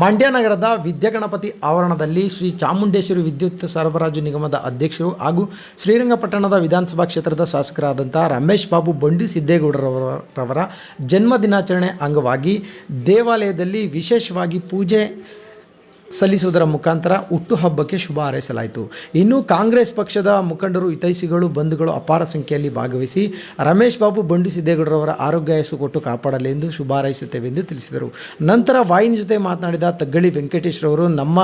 ಮಂಡ್ಯ ನಗರದ ವಿದ್ಯಾಗಣಪತಿ ಆವರಣದಲ್ಲಿ ಶ್ರೀ ಚಾಮುಂಡೇಶ್ವರಿ ವಿದ್ಯುತ್ ಸರಬರಾಜು ನಿಗಮದ ಅಧ್ಯಕ್ಷರು ಹಾಗೂ ಶ್ರೀರಂಗಪಟ್ಟಣದ ವಿಧಾನಸಭಾ ಕ್ಷೇತ್ರದ ಶಾಸಕರಾದಂಥ ರಮೇಶ್ ಬಾಬು ಬಂಡಿ ಸಿದ್ದೇಗೌಡರವರ ಜನ್ಮ ದಿನಾಚರಣೆ ಅಂಗವಾಗಿ ದೇವಾಲಯದಲ್ಲಿ ವಿಶೇಷವಾಗಿ ಪೂಜೆ ಸಲ್ಲಿಸುವುದರ ಮುಖಾಂತರ ಹುಟ್ಟುಹಬ್ಬಕ್ಕೆ ಶುಭ ಹಾರೈಸಲಾಯಿತು. ಇನ್ನು ಕಾಂಗ್ರೆಸ್ ಪಕ್ಷದ ಮುಖಂಡರು, ಹಿತೈಷಿಗಳು, ಬಂಧುಗಳು ಅಪಾರ ಸಂಖ್ಯೆಯಲ್ಲಿ ಭಾಗವಹಿಸಿ ರಮೇಶ್ ಬಾಬು, ಬಂಡು ಸಿದ್ದೇಗೌಡರವರ ಆರೋಗ್ಯ ಹೆಸರು ಕೊಟ್ಟು ಕಾಪಾಡಲೆಂದು ಶುಭ ಹಾರೈಸುತ್ತೇವೆ ಎಂದು ತಿಳಿಸಿದರು. ನಂತರ ವಾಹಿನಿ ಜೊತೆ ಮಾತನಾಡಿದ ತಗ್ಗಳಿ ವೆಂಕಟೇಶ್ ರವರು ನಮ್ಮ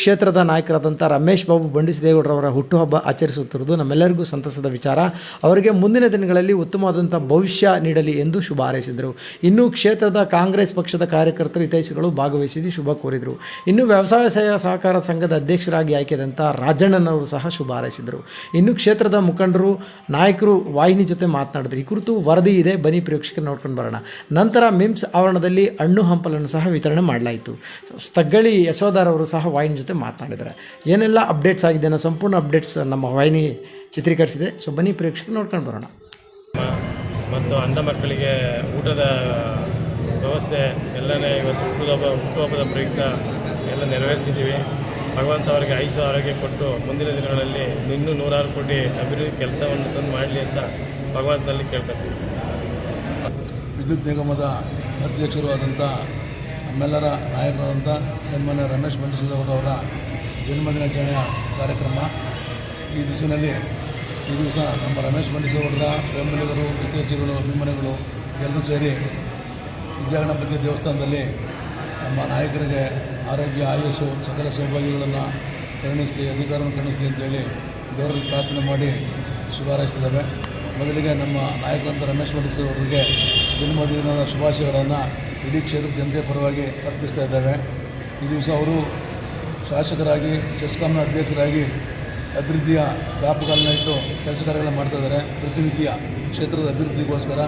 ಕ್ಷೇತ್ರದ ನಾಯಕರಾದಂಥ ರಮೇಶ್ ಬಾಬು, ಬಂಡಿ ಸಿದ್ದೇಗೌಡರವರ ಹುಟ್ಟುಹಬ್ಬ ಆಚರಿಸುತ್ತಿರುವುದು ನಮ್ಮೆಲ್ಲರಿಗೂ ಸಂತಸದ ವಿಚಾರ. ಅವರಿಗೆ ಮುಂದಿನ ದಿನಗಳಲ್ಲಿ ಉತ್ತಮವಾದಂಥ ಭವಿಷ್ಯ ನೀಡಲಿ ಎಂದು ಶುಭ ಹಾರೈಸಿದರು. ಇನ್ನು ಕ್ಷೇತ್ರದ ಕಾಂಗ್ರೆಸ್ ಪಕ್ಷದ ಕಾರ್ಯಕರ್ತರು, ಹಿತೈಷಿಗಳು ಭಾಗವಹಿಸಿ ಶುಭ ಕೋರಿದರು. ಇನ್ನು ವ್ಯವಸಾಯ ಸಹ- ಸಹಕಾರ ಸಂಘದ ಅಧ್ಯಕ್ಷರಾಗಿ ಆಯ್ಕೆದಂಥ ರಾಜಣ್ಣನವರು ಸಹ ಶುಭ ಹಾರೈಸಿದರು. ಇನ್ನು ಕ್ಷೇತ್ರದ ಮುಖಂಡರು, ನಾಯಕರು, ವಾಹಿನಿ ಜೊತೆ ಮಾತನಾಡಿದ್ರು. ಈ ಕುರಿತು ವರದಿ ಇದೆ. ಬನ್ನಿ ಪ್ರೇಕ್ಷಕರು ನೋಡ್ಕೊಂಡು ಬರೋಣ. ನಂತರ ಮಿಮ್ಸ್ ಆವರಣದಲ್ಲಿ ಹಣ್ಣು ಹಂಪಲನ್ನು ಸಹ ವಿತರಣೆ ಮಾಡಲಾಯಿತು. ಸ್ಥಗ್ಗಳಿ ಯಶೋಧರ್ ಅವರು ಸಹ ವಾಹಿನಿ ಜೊತೆ ಮಾತನಾಡಿದ್ದಾರೆ. ಏನೆಲ್ಲ ಅಪ್ಡೇಟ್ಸ್ ಆಗಿದೆ ಅನ್ನೋ ಸಂಪೂರ್ಣ ಅಪ್ಡೇಟ್ಸ್ ನಮ್ಮ ವಾಹಿನಿ ಚಿತ್ರೀಕರಿಸಿದೆ. ಸೊ, ಬನ್ನಿ ಪ್ರೇಕ್ಷಕರು ನೋಡ್ಕೊಂಡು ಬರೋಣ. ಮತ್ತು ಅಂಧ ಮಕ್ಕಳಿಗೆ ಊಟದ ವ್ಯವಸ್ಥೆ ಎಲ್ಲನೇ ಇವತ್ತು ಹುಟ್ಟುಹಬ್ಬ ಹುಟ್ಟುಹಬ್ಬದ ಪ್ರಯುಕ್ತ ಎಲ್ಲ ನೆರವೇರಿಸಿದ್ದೀವಿ. ಭಗವಂತ ಅವರಿಗೆ ಆಯುಷ ಆರೋಗ್ಯ ಕೊಟ್ಟು ಮುಂದಿನ ದಿನಗಳಲ್ಲಿ ಇನ್ನೂ ನೂರಾರು ಕೋಟಿ ಅಭಿವೃದ್ಧಿ ಕೆಲಸವನ್ನು ತಂದು ಮಾಡಲಿ ಅಂತ ಭಗವಂತನಲ್ಲಿ ಕೇಳ್ಕೊತೀವಿ ವಿದ್ಯುತ್ ನಿಗಮದ ಅಧ್ಯಕ್ಷರು ಆದಂಥ ನಮ್ಮೆಲ್ಲರ ನಾಯಕರಾದಂಥ ಸನ್ಮಾನ್ಯ ರಮೇಶ್ ಅವರ ಜನ್ಮದಿನಾಚರಣೆಯ ಕಾರ್ಯಕ್ರಮ. ಈ ದಿವಸದಲ್ಲಿ ಈ ದಿವಸ ನಮ್ಮ ರಮೇಶ್ ಬಂಡಿಸಗೌಡರ ಬೆಂಬಲಿಗರು ವಿದ್ಯಾರ್ಥಿಗಳು ಅಭಿಮಾನಿಗಳು ಎಲ್ಲರೂ ಸೇರಿ ವಿದ್ಯಾಗಣಪತಿ ದೇವಸ್ಥಾನದಲ್ಲಿ ನಮ್ಮ ನಾಯಕರಿಗೆ ಆರೋಗ್ಯ, ಆಯಸ್ಸು, ಸಕಲ ಸೌಭಾಗ್ಯಗಳನ್ನು ಕರುಣಿಸಲಿ, ಅಧಿಕಾರವನ್ನು ಕರುಣಿಸಲಿ ಅಂತೇಳಿ ದೇವರಲ್ಲಿ ಪ್ರಾರ್ಥನೆ ಮಾಡಿ ಶುಭ ಹಾರೈಸ್ತಿದ್ದೇವೆ ಮೊದಲಿಗೆ ನಮ್ಮ ನಾಯಕರಂತ ರಮೇಶ್ ಮಡಿಸಿ ಅವರಿಗೆ ಜನ್ಮದಿನದ ಶುಭಾಶಯಗಳನ್ನು ಇಡೀ ಕ್ಷೇತ್ರ ಜನತೆ ಪರವಾಗಿ ಅರ್ಪಿಸ್ತಾ ಇದ್ದೇವೆ. ಈ ದಿವಸ ಅವರು ಶಾಸಕರಾಗಿ ಚೆಸ್ಕಾಂನ ಅಧ್ಯಕ್ಷರಾಗಿ ಅಭಿವೃದ್ಧಿಯ ವ್ಯಾಪಕಗಳನ್ನ ಇಟ್ಟು ಕೆಲಸ ಕಾರ್ಯಗಳನ್ನ ಮಾಡ್ತಾ ಇದ್ದಾರೆ. ಪ್ರತಿನಿತ್ಯ ಕ್ಷೇತ್ರದ ಅಭಿವೃದ್ಧಿಗೋಸ್ಕರ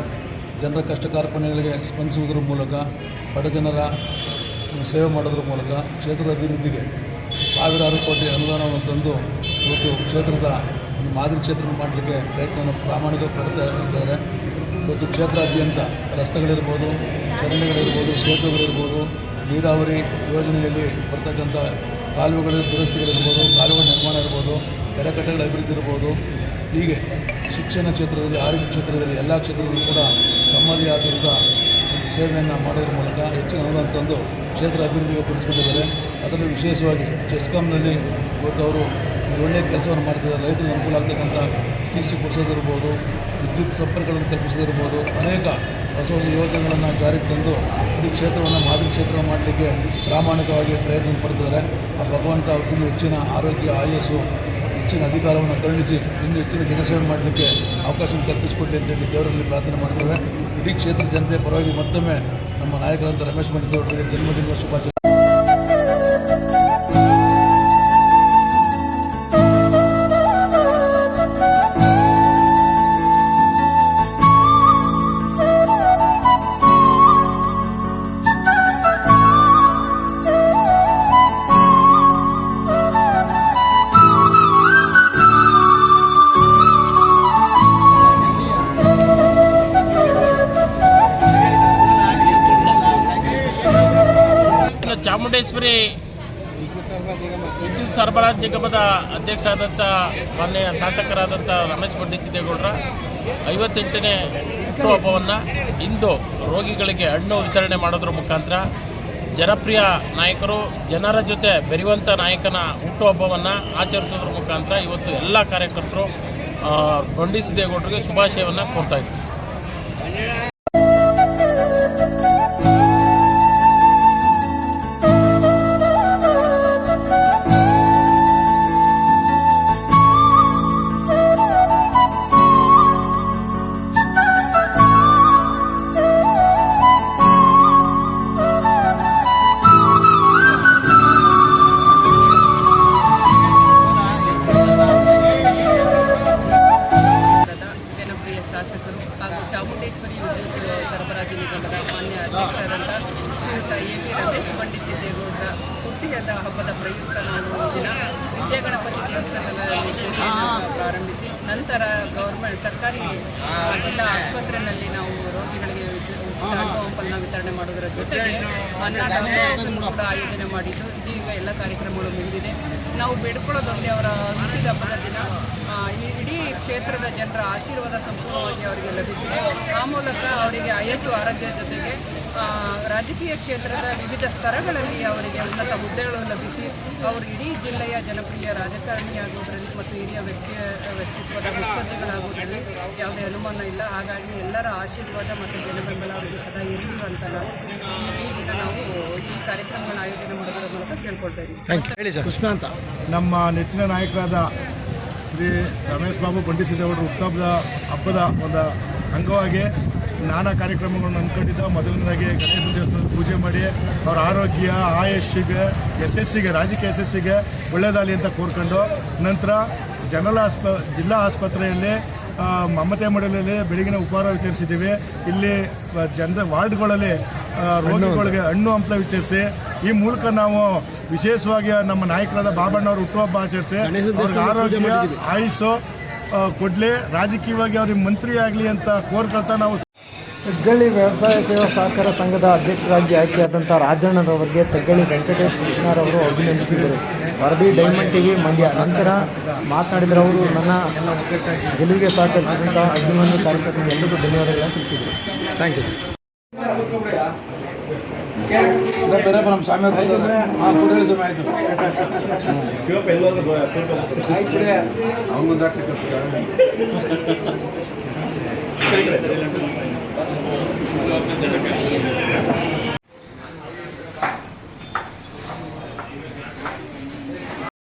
ಜನರ ಕಷ್ಟ ಕಾರ್ಪಣ್ಯಗಳಿಗೆ ಸ್ಪಂದಿಸುವುದರ ಮೂಲಕ, ಬಡ ಜನರ ಸೇವೆ ಮಾಡೋದ್ರ ಮೂಲಕ ಕ್ಷೇತ್ರದ ಅಭಿವೃದ್ಧಿಗೆ ಸಾವಿರಾರು ಕೋಟಿ ಅನುದಾನವನ್ನು ತಂದು ಇವತ್ತು ಕ್ಷೇತ್ರದ ಒಂದು ಮಾದರಿ ಕ್ಷೇತ್ರ ಮಾಡಲಿಕ್ಕೆ ಪ್ರಯತ್ನವನ್ನು ಪ್ರಾಮಾಣಿಕ ಪಡ್ತಾ ಇದ್ದಾರೆ. ಇವತ್ತು ಕ್ಷೇತ್ರಾದ್ಯಂತ ರಸ್ತೆಗಳಿರ್ಬೋದು, ಚರಂಡಿಗಳಿರ್ಬೋದು, ಸೇತುವೆಗಳಿರ್ಬೋದು, ನೀರಾವರಿ ಯೋಜನೆಯಲ್ಲಿ ಬರ್ತಕ್ಕಂಥ ಕಾಲುವೆಗಳ, ದುರಸ್ತಿಗಳಿರ್ಬೋದು, ಕಾಲುವೆ ನಿರ್ಮಾಣ ಇರ್ಬೋದು, ಕೆರೆಕಟ್ಟೆಗಳ ಅಭಿವೃದ್ಧಿ ಇರ್ಬೋದು ಹೀಗೆ ಶಿಕ್ಷಣ ಕ್ಷೇತ್ರದಲ್ಲಿ, ಆರೋಗ್ಯ ಕ್ಷೇತ್ರದಲ್ಲಿ ಎಲ್ಲ ಕ್ಷೇತ್ರದಲ್ಲೂ ಕೂಡ ತಮ್ಮದೇ ಆದಂಥ ಸೇವೆಯನ್ನು ಮಾಡೋದ್ರ ಮೂಲಕ ಹೆಚ್ಚಿನ ಅನುದಾನ ತಂದು ಕ್ಷೇತ್ರ ಅಭಿವೃದ್ಧಿಗೆ ತಿಳಿಸ್ಕೊಂಡಿದ್ದಾರೆ ಅದರಲ್ಲಿ ವಿಶೇಷವಾಗಿ ಚೆಸ್ಕಾಂನಲ್ಲಿ ಇವತ್ತು ಅವರು ಒಳ್ಳೆಯ ಕೆಲಸವನ್ನು ಮಾಡ್ತಿದ್ದಾರೆ. ರೈತರಿಗೆ ಅನುಕೂಲ ಆಗ್ತಕ್ಕಂಥ ಟಿ ಸಿ ಕೊಡಿಸೋದಿರ್ಬೋದು, ವಿದ್ಯುತ್ ಸಂಪರ್ಕಗಳನ್ನು ಕಲ್ಪಿಸೋದಿರ್ಬೋದು, ಅನೇಕ ಹೊಸ ಹೊಸ ಯೋಜನೆಗಳನ್ನು ಜಾರಿಗೆ ತಂದು ಇಡೀ ಕ್ಷೇತ್ರವನ್ನು ಮಾದರಿ ಕ್ಷೇತ್ರ ಮಾಡಲಿಕ್ಕೆ ಪ್ರಾಮಾಣಿಕವಾಗಿ ಪ್ರಯತ್ನ ಪಡ್ತಿದ್ದಾರೆ. ಆ ಭಗವಂತ ಅವರು ಹೆಚ್ಚಿನ ಆರೋಗ್ಯ, ಆಯಸ್ಸು ಹೆಚ್ಚಿನ ಅಧಿಕಾರವನ್ನು ಕರುಣಿಸಿ ಇನ್ನೂ ಹೆಚ್ಚಿನ ಜನಸೇವೆ ಮಾಡಲಿಕ್ಕೆ ಅವಕಾಶ ಅಂತ ಅಂತೇಳಿ ದೇವರಲ್ಲಿ ಪ್ರಾರ್ಥನೆ ಮಾಡ್ತೇವೆ. ಇಡೀ ಕ್ಷೇತ್ರ ಜನತೆ ಪರವಾಗಿ ಮತ್ತೊಮ್ಮೆ ನಮ್ಮ ನಾಯಕರಂತ ರಮೇಶ್ ಮಂಡಿಸಿ ಜನ್ಮದಿನದ ಜನ್ಮದಿನ ಶುಭಾಶಯ. ಇನ್ನು ಚಾಮುಂಡೇಶ್ವರಿ ವಿದ್ಯುತ್ ಸರಬರಾಜು ನಿಗಮದ ಅಧ್ಯಕ್ಷರಾದಂಥ ಮಾನ್ಯ ಶಾಸಕರಾದಂಥ ರಮೇಶ್ ಬಂಡಿ ಸಿದ್ದೇಗೌಡರ, ಐವತ್ತೆಂಟನೇ ಹುಟ್ಟುಹಬ್ಬವನ್ನು ಇಂದು ರೋಗಿಗಳಿಗೆ ಹಣ್ಣು ವಿತರಣೆ ಮಾಡೋದ್ರ ಮುಖಾಂತರ ಜನಪ್ರಿಯ ನಾಯಕರು, ಜನರ ಜೊತೆ ಬೆರೆಯುವಂಥ ನಾಯಕನ ಹುಟ್ಟುಹಬ್ಬವನ್ನು ಆಚರಿಸೋದ್ರ ಮುಖಾಂತರ ಇವತ್ತು ಎಲ್ಲ ಕಾರ್ಯಕರ್ತರು ಪಂಡಿಸಿದ್ದೇಗೌಡರಿಗೆ ಶುಭಾಶಯವನ್ನು ಕೊಡ್ತಾ ಇದ್ದಾರೆ ಶ್ರೀಯುತ ಎ ಪಿ ರಮೇಶ್ ಪಂಡಿತ್ ಸಿದ್ದೇಗೌಡರ ಹುಟ್ಟಿದ ಹಬ್ಬದ ಪ್ರಯುಕ್ತ ಈ ದಿನ ವಿದ್ಯಾಗಣಪತಿ ದೇವಸ್ಥಾನದಲ್ಲಿ ಪ್ರಾರಂಭಿಸಿ ನಂತರ ಗೌರ್ಮೆಂಟ್ ಸರ್ಕಾರಿ ಜಿಲ್ಲಾ ಆಸ್ಪತ್ರೆಯಲ್ಲಿ ನಾವು ರೋಗಿಗಳಿಗೆ ಹಂಪಲ್ನ ವಿತರಣೆ ಮಾಡೋದರ ಜೊತೆಗೆ ಅನ್ನದಾನ ಕೂಡ ಆಯೋಜನೆ ಮಾಡಿದ್ದು. ಇದೀಗ ಎಲ್ಲ ಕಾರ್ಯಕ್ರಮಗಳು ಮುಗಿದಿದೆ. ನಾವು ಬೇಡ್ಕೊಳ್ಳೋದೊಂದೇ ಅವರ ಹುಟ್ಟಿದ ಹಬ್ಬದ ದಿನ. ಇಡೀ ಕ್ಷೇತ್ರದ ಜನರ ಆಶೀರ್ವಾದ ಸಂಪೂರ್ಣವಾಗಿ ಅವರಿಗೆ ಲಭಿಸಿದೆ. ಆ ಮೂಲಕ ಅವರಿಗೆ ಆಯಸ್ಸು, ಆರೋಗ್ಯದ ಜೊತೆಗೆ ರಾಜಕೀಯ ಕ್ಷೇತ್ರದ ವಿವಿಧ ಸ್ತರಗಳಲ್ಲಿ ಅವರಿಗೆ ಉನ್ನತ ಹುದ್ದೆಗಳು ಲಭಿಸಿ ಅವರು ಇಡೀ ಜಿಲ್ಲೆಯ ಜನಪ್ರಿಯ ರಾಜಕಾರಣಿಯಾಗುವುದರಲ್ಲಿ ಮತ್ತು ಹಿರಿಯ ವ್ಯಕ್ತಿಯ ವ್ಯಕ್ತಿತ್ವದ ಮುತ್ಸದ್ದಿಗಳಾಗುವುದರಲ್ಲಿ ಯಾವುದೇ ಅನುಮಾನ ಇಲ್ಲ. ಹಾಗಾಗಿ ಎಲ್ಲರ ಆಶೀರ್ವಾದ ಮತ್ತು ಜನಬೆಂಬಲ ಅವರಿಗೆ ಸದಾ ಇರಲಿ ಅಂತ ನಾವು ಈ ದಿನ ನಾವು ಈ ಕಾರ್ಯಕ್ರಮಗಳನ್ನು ಆಯೋಜನೆ ಮಾಡೋದರ ಮೂಲಕ ಕೇಳ್ಕೊಳ್ತಾ ಇದ್ದೀವಿ. ಕೃಷ್ಣ ಅಂತ. ನಮ್ಮ ನೆಚ್ಚಿನ ನಾಯಕರಾದ ಶ್ರೀ ರಮೇಶ್ ಬಾಬು ಬಂಡಿಸಿದ್ದೇಗೌಡರು ಹುಟ್ಟಹಬ್ಬದ ಹಬ್ಬದ ಒಂದು ಅಂಗವಾಗಿ ನಾನಾ ಕಾರ್ಯಕ್ರಮಗಳನ್ನು ಅಂದ್ಕೊಂಡಿದ್ದ. ಮೊದಲನೇದಾಗಿ ಗಣೇಶ ದೇವಸ್ಥಾನ ಪೂಜೆ ಮಾಡಿ ಅವರ ಆರೋಗ್ಯ ಆಯಸ್ಸಿಗೆ ಯಶಸ್ಸಿಗೆ ರಾಜಕೀಯ ಯಶಸ್ಸಿಗೆ ಒಳ್ಳೆಯದಾಗಲಿ ಅಂತ ಕೋರ್ಕೊಂಡು ನಂತರ ಜನರಲ್ ಆಸ್ಪ ಜಿಲ್ಲಾ ಆಸ್ಪತ್ರೆಯಲ್ಲಿ ಮಮತೆ ಮಡಲಲ್ಲಿ ಬೆಳಗಿನ ಉಪಹಾರ ವಿತರಿಸಿದ್ದೀವಿ. ಇಲ್ಲಿ ಜನ ಜನರ ವಾರ್ಡ್ಗಳಲ್ಲಿ ರೋಗಿಗಳಿಗೆ ಹಣ್ಣು ಹಂಪಲ ವಿಚರಿಸಿ ಈ ಮೂಲಕ ನಾವು ವಿಶೇಷವಾಗಿ ನಮ್ಮ ನಾಯಕರಾದ ಬಾಬಣ್ಣವರು ಹುಟ್ಟುಹಬ್ಬ ಆಚರಿಸಿ ಆರೋಗ್ಯ ಆಯುಸ್ಸು ಕೊಡಲಿ ರಾಜಕೀಯವಾಗಿ ಅವ್ರಿಗೆ ಮಂತ್ರಿ ಆಗಲಿ ಅಂತ ಕೋರ್ಕೊಳ್ತಾ ನಾವು ತಗ್ಗಳ್ಳಿ ವ್ಯವಸಾಯ ಸೇವಾ ಸಹಕಾರ ಸಂಘದ ಅಧ್ಯಕ್ಷರಾಗಿ ಆಯ್ಕೆಯಾದಂಥ ರಾಜಣ್ಣರವರಿಗೆ ತಗ್ಗಳ್ಳಿ ವೆಂಕಟೇಶ್ ಕೃಷ್ಣರವರು ಅಭಿನಂದಿಸಿದರು. ವರದಿ ಡೈಮಂಡ್ ಟಿವಿ ಮಂಡ್ಯ. ನಂತರ ಮಾತನಾಡಿದರೆ ಅವರು ನನ್ನ ಗೆಲುವಿಗೆ ಸಹಕರಿಸಿದಂಥ ಅಭಿಮಾನಿ ಕಾರ್ಯಕರ್ತರಿಗೆ ಎಲ್ಲರಿಗೂ ಧನ್ಯವಾದಗಳನ್ನು ತಿಳಿಸಿದರು. ಥ್ಯಾಂಕ್ ಯು ಸರ್ ஜனங்கள்